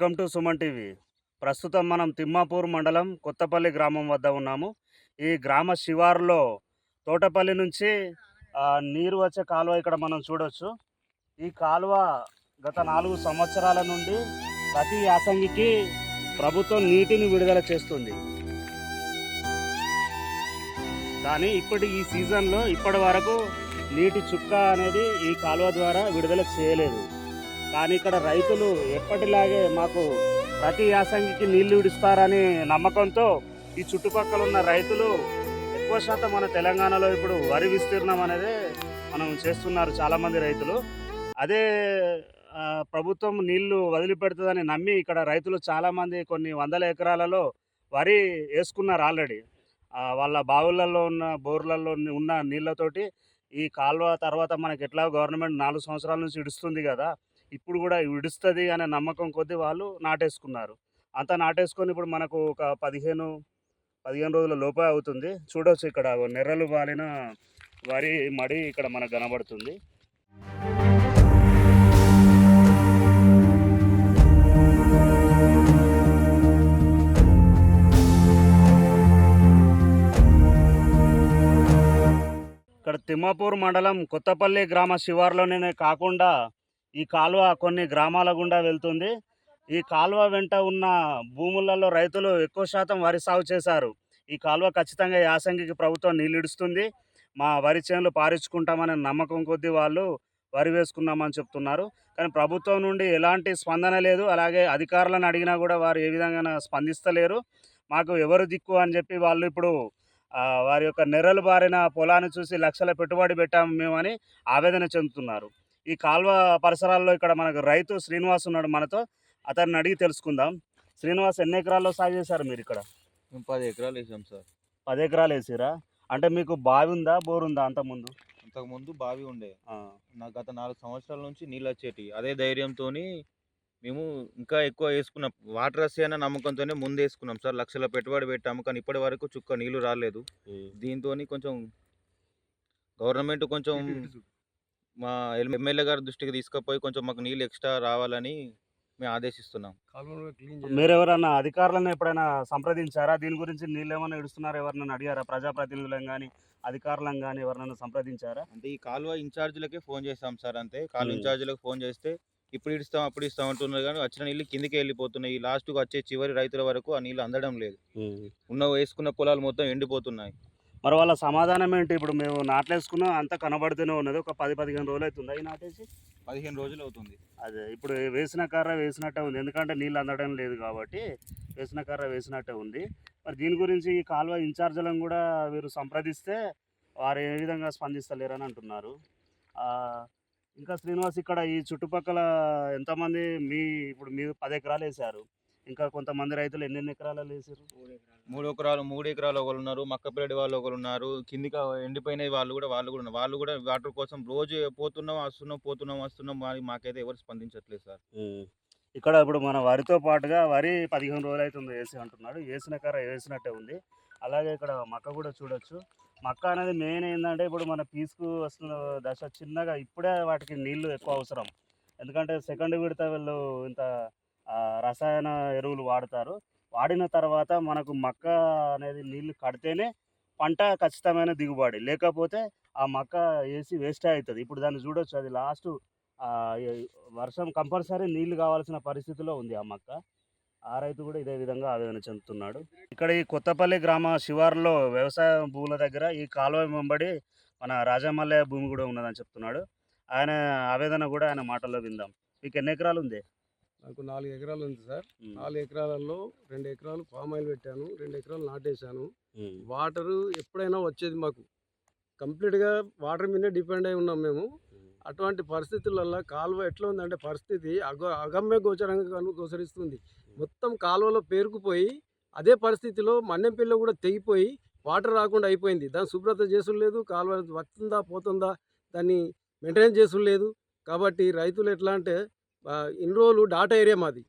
Welcome to Suman TV. ప్రస్తుతం మనం తిమ్మాపూర్ మండలం కొత్తపల్లి గ్రామం వద్ద ఉన్నాము. ఈ గ్రామ శివారులో తోటపల్లి నుంచి నీరు వచ్చే కాలువ ఇక్కడ మనం చూడవచ్చు ఈ కాలువ గత నాలుగు సంవత్సరాల నుండి ప్రతి యాసంగికి ప్రభుత్వం నీటిని విడుదల చేస్తుంది. కానీ ఇప్పటి ఈ సీజన్లో ఇప్పటి వరకు నీటి చుక్క అనేది ఈ కాలువ ద్వారా విడుదల చేయలేదు. కానీ ఇక్కడ రైతులు ఎప్పటిలాగే మాకు ప్రతి యాసంగికి నీళ్ళు విడుస్తారని నమ్మకంతో ఈ చుట్టుపక్కల ఉన్న రైతులు ఎక్కువ శాతం మన తెలంగాణలో ఇప్పుడు వరి విస్తీర్ణం అనేది మనం చేస్తున్నారు చాలామంది రైతులు. అదే ప్రభుత్వం నీళ్ళు వదిలిపెడుతుందని నమ్మి ఇక్కడ రైతులు చాలామంది కొన్ని వందల ఎకరాలలో వరి వేసుకున్నారు ఆల్రెడీ. వాళ్ళ బావులలో ఉన్న బోర్లలో ఉన్న నీళ్ళతోటి ఈ కాలువ తర్వాత మనకి ఎట్లా గవర్నమెంట్ నాలుగు సంవత్సరాల నుంచి ఇడుస్తుంది కదా ఇప్పుడు కూడా విడుస్తుంది అనే నమ్మకం కొద్దీ వాళ్ళు నాటేసుకున్నారు. అంతా నాటేసుకొని ఇప్పుడు మనకు ఒక పదిహేను పదిహేను రోజుల లోపే అవుతుంది. చూడొచ్చు ఇక్కడ నెర్రలు బాలిన వరి మడి ఇక్కడ మనకు కనబడుతుంది. ఇక్కడ తిమ్మాపూర్ మండలం కొత్తపల్లి గ్రామ శివార్లోనే కాకుండా ఈ కాలువ కొన్ని గ్రామాల గుండా వెళ్తుంది. ఈ కాలువ వెంట ఉన్న భూములలో రైతులు ఎక్కువ శాతం వరి సాగు చేశారు. ఈ కాలువ ఖచ్చితంగా యాసంగికి ప్రభుత్వం నీళ్ళిడుస్తుంది. మా వరి చేనులు పారించుకుంటామనే నమ్మకం కొద్దీ వాళ్ళు వరి వేసుకున్నామని చెప్తున్నారు. కానీ ప్రభుత్వం నుండి ఎలాంటి స్పందన లేదు. అలాగే అధికారులను అడిగినా కూడా వారు ఏ విధంగా స్పందిస్తలేరు. మాకు ఎవరు దిక్కు అని చెప్పి వాళ్ళు ఇప్పుడు వారి యొక్క నెర్రలు బారిన పొలాన్ని చూసి లక్షల పెట్టుబడి పెట్టాము మేమని ఆవేదన చెందుతున్నారు. ఈ కాల్వ పరిసరాల్లో ఇక్కడ మనకు రైతు శ్రీనివాస్ ఉన్నాడు మనతో. అతన్ని అడిగి తెలుసుకుందాం. శ్రీనివాస్ ఎన్ని ఎకరాల్లో సాగు చేశారు మీరు ఇక్కడ? మేము పది ఎకరాలు వేసాం సార్. పది ఎకరాలు వేసిరా? అంటే మీకు బావి ఉందా బోర్ ఉందా అంతకుముందు అంతకుముందు బావి ఉండే. నాకు గత నాలుగు సంవత్సరాల నుంచి నీళ్ళు వచ్చేటి అదే ధైర్యంతో మేము ఇంకా ఎక్కువ వేసుకున్నాం వాటర్ వస్తే అన్న నమ్మకంతోనే ముందు వేసుకున్నాం సార్. లక్షల పెట్టుబడి పెట్టాము కానీ ఇప్పటి వరకు చుక్క నీళ్ళు రాలేదు. దీంతో కొంచెం గవర్నమెంట్ కొంచెం మా ఎమ్మెల్యే గారి దృష్టికి తీసుకుపోయి కొంచెం మాకు నీళ్ళు ఎక్స్ట్రా రావాలని మేము ఆదేశిస్తున్నాం. మీరు ఎవరన్నా అధికారులను ఎప్పుడైనా సంప్రదించారా? దీని గురించి నీళ్ళు ఏమైనా ఇడుస్తున్నారా? ఎవరినైనా అడిగారా? ప్రజాప్రతినిధులను కానీ అధికారులను కానీ ఎవరినైనా సంప్రదించారా? అంటే ఈ కాలువ ఇన్ఛార్జీలకే ఫోన్ చేస్తాం సార్ అంతే. కాలువ. ఇన్ఛార్జీలకు ఫోన్ చేస్తే ఇప్పుడు ఇస్తాం అప్పుడు ఇస్తాం అంటున్నారు కానీ వచ్చిన నీళ్ళు కిందికి వెళ్ళిపోతున్నాయి. ఈ లాస్ట్కి వచ్చే చివరి రైతుల వరకు ఆ నీళ్ళు అందడం లేదు. ఉన్న వేసుకున్న పొలాలు మొత్తం ఎండిపోతున్నాయి. మరి వాళ్ళ సమాధానం ఏంటి? ఇప్పుడు మేము నాట్లేసుకున్నాం అంతా కనబడుతూనే ఉన్నది. ఒక పది పదిహేను రోజులు అవుతుంది. ఈ నాటేసి? పదిహేను రోజులు అవుతుంది. అదే ఇప్పుడు వేసిన కర్ర వేసినట్టే ఉంది. ఎందుకంటే నీళ్ళు అందడం లేదు కాబట్టి వేసిన కర్ర వేసినట్టే ఉంది. మరి దీని గురించి ఈ కాలువ ఇన్ఛార్జీలను కూడా వీరు సంప్రదిస్తే వారు ఏ విధంగా స్పందిస్తలేరని అంటున్నారు. ఇంకా శ్రీనివాస్ ఇక్కడ ఈ చుట్టుపక్కల ఎంతమంది మీ ఇప్పుడు మీరు పది ఎకరాలు వేసారు ఇంకా కొంతమంది రైతులు ఎన్నెన్ని ఎకరాలు వేసారు మూడు ఎకరాలు మూడు ఎకరాలు ఒకరు ఉన్నారు మక్కపిల్లడి వాళ్ళు ఒకరు ఉన్నారు కిందికి ఎండిపోయిన వాళ్ళు కూడా వాళ్ళు కూడా ఉన్నారు. వాళ్ళు కూడా వాటర్ కోసం రోజు పోతున్నాం వస్తున్నాం పోతున్నాం వస్తున్నాం మాకైతే ఎవరు స్పందించట్లేదు సార్. ఇక్కడ ఇప్పుడు మన వరితో పాటుగా వరి పదిహేను రోజులు అవుతుంది వేసి అంటున్నాడు. వేసిన కర్ర వేసినట్టే ఉంది. అలాగే ఇక్కడ మక్క కూడా చూడొచ్చు. మక్క అనేది మెయిన్ ఏంటంటే ఇప్పుడు మన పీసుకు వస్తున్న దశ చిన్నగా ఇప్పుడే వాటికి నీళ్ళు ఎక్కువ అవసరం. ఎందుకంటే సెకండ్ విడత వీళ్ళు ఇంత రసాయన ఎరువులు వాడతారు. వాడిన తర్వాత మనకు మక్క అనేది నీళ్ళు కడితేనే పంట ఖచ్చితమైన దిగుబడి. లేకపోతే ఆ మక్క వేసి వేస్ట్ అవుతుంది ఇప్పుడు దాన్ని చూడొచ్చు. అది లాస్ట్ వర్షం కంపల్సరీ నీళ్ళు కావాల్సిన పరిస్థితిలో ఉంది ఆ మొక్క. ఆ రైతు కూడా ఇదే విధంగా ఆవేదన చెందుతున్నాడు. ఇక్కడ ఈ కొత్తపల్లి గ్రామ శివారులో వ్యవసాయ భూముల దగ్గర ఈ కాలువ వెంబడి మన రాజమల్లయ్య భూమి కూడా ఉన్నదని చెప్తున్నాడు. ఆయన ఆవేదన కూడా ఆయన మాటల్లో విందాం. మీకు ఎన్ని ఎకరాలు ఉంది? నాకు నాలుగు ఎకరాలు ఉంది సార్. నాలుగు ఎకరాలలో రెండు ఎకరాలు పామ్ ఆయిల్ పెట్టాను రెండు ఎకరాలు నాటేశాను. వాటరు ఎప్పుడైనా వచ్చేది మాకు. కంప్లీట్గా వాటర్ మీదే డిపెండ్ అయి ఉన్నాం మేము. అటువంటి పరిస్థితులలో కాలువ ఎట్లా ఉందంటే పరిస్థితి అగ అగమ్య గోచరంగా గోచరిస్తుంది. మొత్తం కాలువలో పేరుకుపోయి అదే పరిస్థితిలో మన్నెంపిల్ల కూడా తెగిపోయి వాటర్ రాకుండా అయిపోయింది. దాని శుభ్రత చేసుడు లేదు కాలువ వస్తుందా పోతుందా దాన్ని మెయింటైన్ చేసుడు లేదు కాబట్టి రైతులు ఎట్లా అంటే ఇన్ని రోజులు డాటా ఏరియా మాది.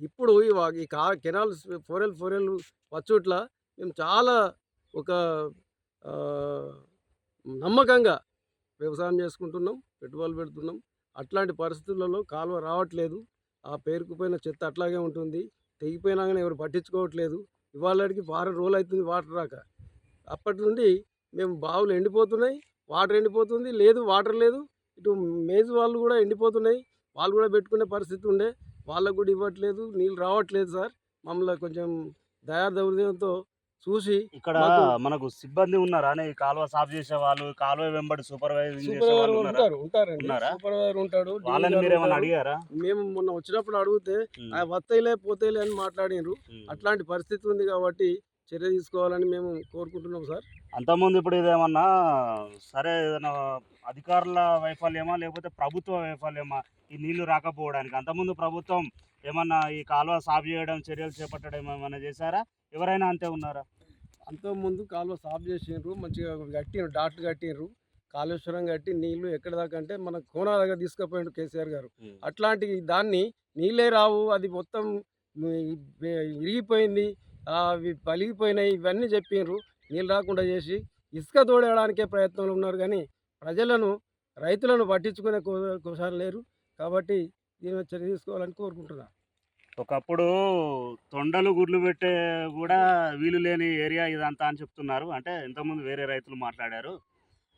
ఇప్పుడు ఈ కా కెనాల్ ఫోరెల్ ఫోరెల్ వచ్చుట్ల మేము చాలా ఒక నమ్మకంగా వ్యవసాయం చేసుకుంటున్నాం పెట్టుబడులు పెడుతున్నాం. అట్లాంటి పరిస్థితులలో కాలువ రావట్లేదు. ఆ పేరుకుపోయిన చెత్త అట్లాగే ఉంటుంది. తెగిపోయినా కానీ ఎవరు పట్టించుకోవట్లేదు. ఇవాళకి వారం రోజులు అవుతుంది వాటర్ రాక. అప్పటి నుండి మేము బావులు ఎండిపోతున్నాయి. వాటర్ ఎండిపోతుంది. లేదు వాటర్ లేదు. ఇటు మేజ్ వాళ్ళు కూడా ఎండిపోతున్నాయి. వాళ్ళు కూడా పెట్టుకునే పరిస్థితి ఉండే. వాళ్ళకు కూడా ఇవ్వట్లేదు. నీళ్ళు రావట్లేదు సార్. మమ్మల్ని కొంచెం దయా దౌర్యంతో చూసి ఇక్కడ మనకు సిబ్బంది ఉన్నారా? అనే ఈ కాలువ సాఫ్ చేసే వాళ్ళు కాలువ వెంబడి సూపర్వైజర్ ఉంటారు ఉంటారండి. ఉంటాడు వాళ్ళని. అడిగారా? మేము మొన్న వచ్చినప్పుడు అడిగితే వత్తయిలే పోతేలే అని మాట్లాడినారు. అట్లాంటి పరిస్థితి ఉంది కాబట్టి చర్య తీసుకోవాలని మేము కోరుకుంటున్నాం సార్. అంతకుముందు ఇప్పుడు ఇదేమన్నా సరే ఏదైనా అధికారుల వైఫల్యమా లేకపోతే ప్రభుత్వ వైఫల్యమా ఈ నీళ్ళు రాకపోవడానికి? అంతకుముందు ప్రభుత్వం ఏమన్నా ఈ కాలువ సాఫ్ చేయడం చర్యలు చేపట్టడం ఏమైనా చేశారా? ఎవరైనా అంతే ఉన్నారా? అంతకుముందు కాలువ సాఫ్ చేసిండ్రు మంచిగా కట్టిండ్రు డాట్లు కట్టిండ్రు కాళేశ్వరం కట్టి నీళ్ళు ఎక్కడ దాకా అంటే మన కోనా దగ్గర తీసుకుపోయిండు కేసీఆర్ గారు. అట్లాంటి దాన్ని నీళ్ళే రావు అది మొత్తం ఇరిగిపోయింది. అవి పలిగిపోయినాయి ఇవన్నీ చెప్పిండ్రు నీళ్ళు రాకుండా చేసి ఇసుక తోడేయడానికే ప్రయత్నంలో ఉన్నారు కానీ ప్రజలను రైతులను పట్టించుకునే కో- లేరు. కాబట్టి దీని చర్య తీసుకోవాలని కోరుకుంటున్నా. ఒకప్పుడు తొండలు గుడ్లు పెట్టే కూడా వీలు లేని ఏరియా ఇదంతా అని చెప్తున్నారు. అంటే ఇంతకుముందు వేరే రైతులు మాట్లాడారు.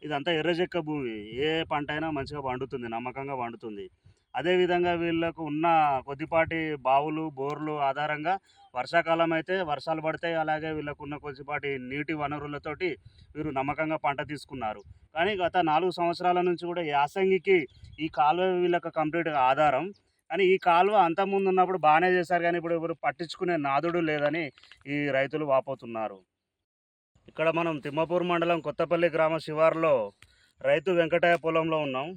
ఇదంతా ఎర్రజెక్క భూమి. ఏ పంట అయినా మంచిగా పండుతుంది నమ్మకంగా పండుతుంది. అదేవిధంగా వీళ్ళకు ఉన్న కొద్దిపాటి బావులు బోర్లు ఆధారంగా వర్షాకాలం అయితే వర్షాలు పడతాయి. అలాగే వీళ్ళకు ఉన్న కొద్దిపాటి నీటి వనరులతోటి వీరు నమ్మకంగా పంట తీసుకున్నారు. కానీ గత నాలుగు సంవత్సరాల నుంచి కూడా యాసంగికి ఈ కాలువ వీళ్ళకు కంప్లీట్గా ఆధారం. కానీ ఈ కాలువ అంతకుముందు ఉన్నప్పుడు బాగానే చేశారు. కానీ ఇప్పుడు ఎవరు పట్టించుకునే నాదుడు లేదని ఈ రైతులు వాపోతున్నారు. ఇక్కడ మనం తిమ్మపూర్ మండలం కొత్తపల్లి గ్రామ శివారులో రైతు వెంకటయ్య పొలంలో ఉన్నాం.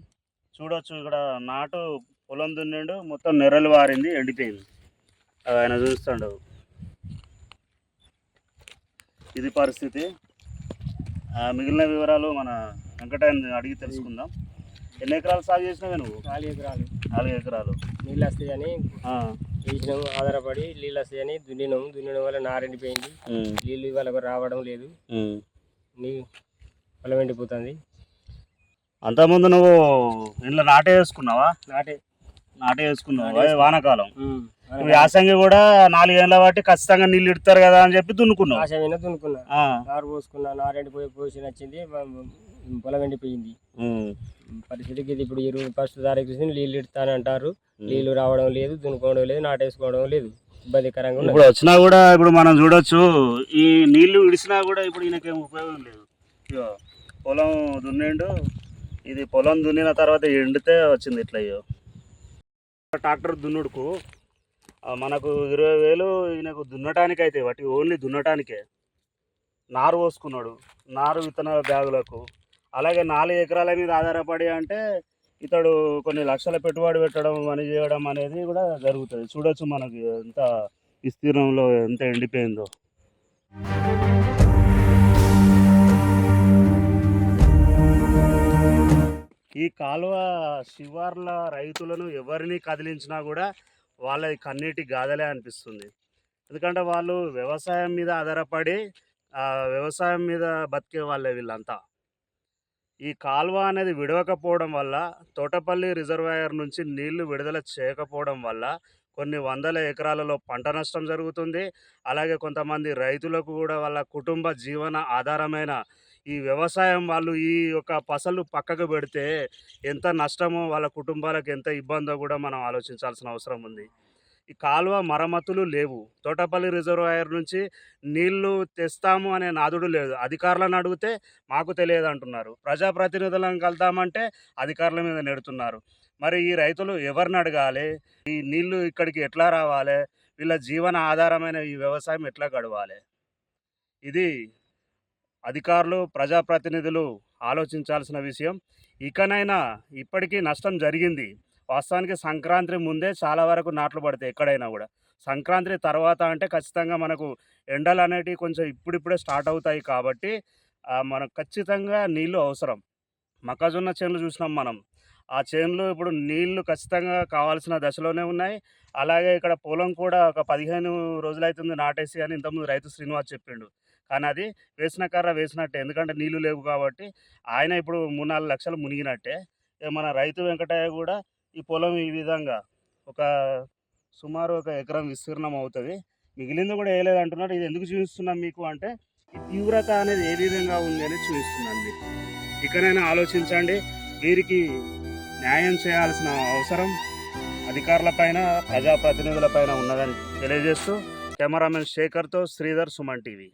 చూడొచ్చు ఇక్కడ నాటు పొలం దున్నిండు మొత్తం నెర్రలు వారింది ఎండిపోయింది. అది ఆయన చూస్తాడు. ఇది పరిస్థితి. మిగిలిన వివరాలు మన వెంకటయ్యని అడిగి తెలుసుకుందాం. ఎన్ని ఎకరాలు సాగు చేసినావే నువ్వు? నాలుగు ఎకరాలు. నాలుగు ఎకరాలు. నీళ్ళు వస్తాయని వేసినాము ఆధారపడి నీళ్ళు వస్తాయని దున్నినాము దున్నడం వల్ల నారెండిపోయింది నీళ్ళు ఇవాళ రావడం లేదు. నీ పొలం ఎండిపోతుంది. అంతకుముందు నువ్వు ఇంట్లో నాటే వేసుకున్నావా నాటే. నాటే వేసుకున్నావు అదే వానాకాలం. నువ్వు యాసంగి కూడా నాలుగేళ్ళ బట్టి ఖచ్చితంగా నీళ్ళు ఇడతారు కదా అని చెప్పి దున్నుకున్నావు. ఆశమైన దున్నుకున్నా. ఆ, నారు పోసుకున్నా నారెండిపోయి పోసి నచ్చింది మ- పొలం ఎండిపోయింది. పరిస్థితికి ఇది ఇప్పుడు ఇరవై ఫస్ట్ తారీఖు చూసి నీళ్ళు ఇడతానంటారు. నీళ్ళు రావడం లేదు దున్నుకోవడం లేదు నాటేసుకోవడం లేదు. ఇబ్బందికరంగా ఇప్పుడు వచ్చినా కూడా ఇప్పుడు మనం చూడొచ్చు ఈ నీళ్ళు ఇడిసినా కూడా ఇప్పుడు ఈయనకేం ఉపయోగం లేదు. పొలం దున్నిండు ఇది పొలం దున్నిన తర్వాత ఎండితే వచ్చింది ఇట్లా అయ్యో. ట్రాక్టర్ దున్నుడుకు మనకు ఇరవై వేలు ఈయనకు దున్నటానికి అయితే వాటి ఓన్లీ దున్నటానికే. నారు పోసుకున్నాడు నారు విత్తనాల బ్యాగులకు. అలాగే నాలుగు ఎకరాల మీద ఆధారపడి అంటే ఇతడు కొన్ని లక్షల పెట్టుబడి పెట్టడం పని చేయడం అనేది కూడా జరుగుతుంది. చూడొచ్చు మనకి ఎంత విస్తీర్ణంలో ఎంత ఎండిపోయిందో. ఈ కాలువ శివార్ల రైతులను ఎవరిని కదిలించినా కూడా వాళ్ళ కన్నీటి గాథలే అనిపిస్తుంది. ఎందుకంటే వాళ్ళు వ్యవసాయం మీద ఆధారపడి వ్యవసాయం మీద బతికే వాళ్ళే వీళ్ళంతా. ఈ కాలువ అనేది విడవకపోవడం వల్ల తోటపల్లి రిజర్వాయర్ నుంచి నీళ్ళు విడుదల చేయకపోవడం వల్ల కొన్ని వందల ఎకరాలలో పంట నష్టం జరుగుతుంది. అలాగే కొంతమంది రైతులకు కూడా వాళ్ళ కుటుంబ జీవన ఆధారమైన ఈ వ్యవసాయం వాళ్ళు ఈ యొక్క పసలు పక్కకు పెడితే ఎంత నష్టమో వాళ్ళ కుటుంబాలకు ఎంత ఇబ్బందో కూడా మనం ఆలోచించాల్సిన అవసరం ఉంది. ఈ కాలువ మరమ్మతులు లేవు. తోటపల్లి రిజర్వాయర్ నుంచి నీళ్ళు తెస్తాము అనే నాదుడు లేదు. అధికారులను అడిగితే మాకు తెలియదు అంటున్నారు. ప్రజాప్రతినిధులను కలుద్దామంటే అధికారుల మీద నెడుతున్నారు. మరి ఈ రైతులు ఎవరిని అడగాలి? ఈ నీళ్ళు ఇక్కడికి ఎట్లా రావాలి? వీళ్ళ జీవన ఆధారమైన ఈ వ్యవసాయం ఎట్లా గడవాలి? ఇది అధికారులు ప్రజాప్రతినిధులు ఆలోచించాల్సిన విషయం. ఇకనైనా ఇప్పటికీ నష్టం జరిగింది. వాస్తవానికి సంక్రాంతి ముందే చాలా వరకు నాట్లు పడతాయి ఎక్కడైనా కూడా. సంక్రాంతి తర్వాత అంటే ఖచ్చితంగా మనకు ఎండలు అనేటివి కొంచెం ఇప్పుడిప్పుడే స్టార్ట్ అవుతాయి కాబట్టి మనకు ఖచ్చితంగా నీళ్ళు అవసరం. మొక్కజొన్న చేనులు చూసినాం మనం. ఆ చేనులు ఇప్పుడు నీళ్ళు ఖచ్చితంగా కావాల్సిన దశలోనే ఉన్నాయి. అలాగే ఇక్కడ పొలం కూడా ఒక పదిహేను రోజులైతుంది నాటేసి అని ఇంతకుముందు రైతు శ్రీనివాస్ చెప్పిండు. కానీ అది వేసిన కర్ర వేసినట్టే. ఎందుకంటే నీళ్ళు లేవు కాబట్టి ఆయన ఇప్పుడు మూడు నాలుగు లక్షలు మునిగినట్టే. ఇక మన రైతు వెంకటయ్య కూడా ఈ పొలం ఈ విధంగా ఒక సుమారు ఒక ఎకరం విస్తీర్ణం అవుతుంది. మిగిలింది కూడా వేయలేదు అంటున్నారు ఇది ఎందుకు చూపిస్తున్నాం మీకు అంటే ఈ తీవ్రత అనేది ఏ విధంగా ఉంది అని చూపిస్తున్నాను మీకు. ఇకనైనా ఆలోచించండి. వీరికి న్యాయం చేయాల్సిన అవసరం అధికారులపైన ప్రజాప్రతినిధులపైన ఉన్నదని తెలియజేస్తూ కెమెరామెన్ శేఖర్తో శ్రీధర్ సుమన్ టీవీ.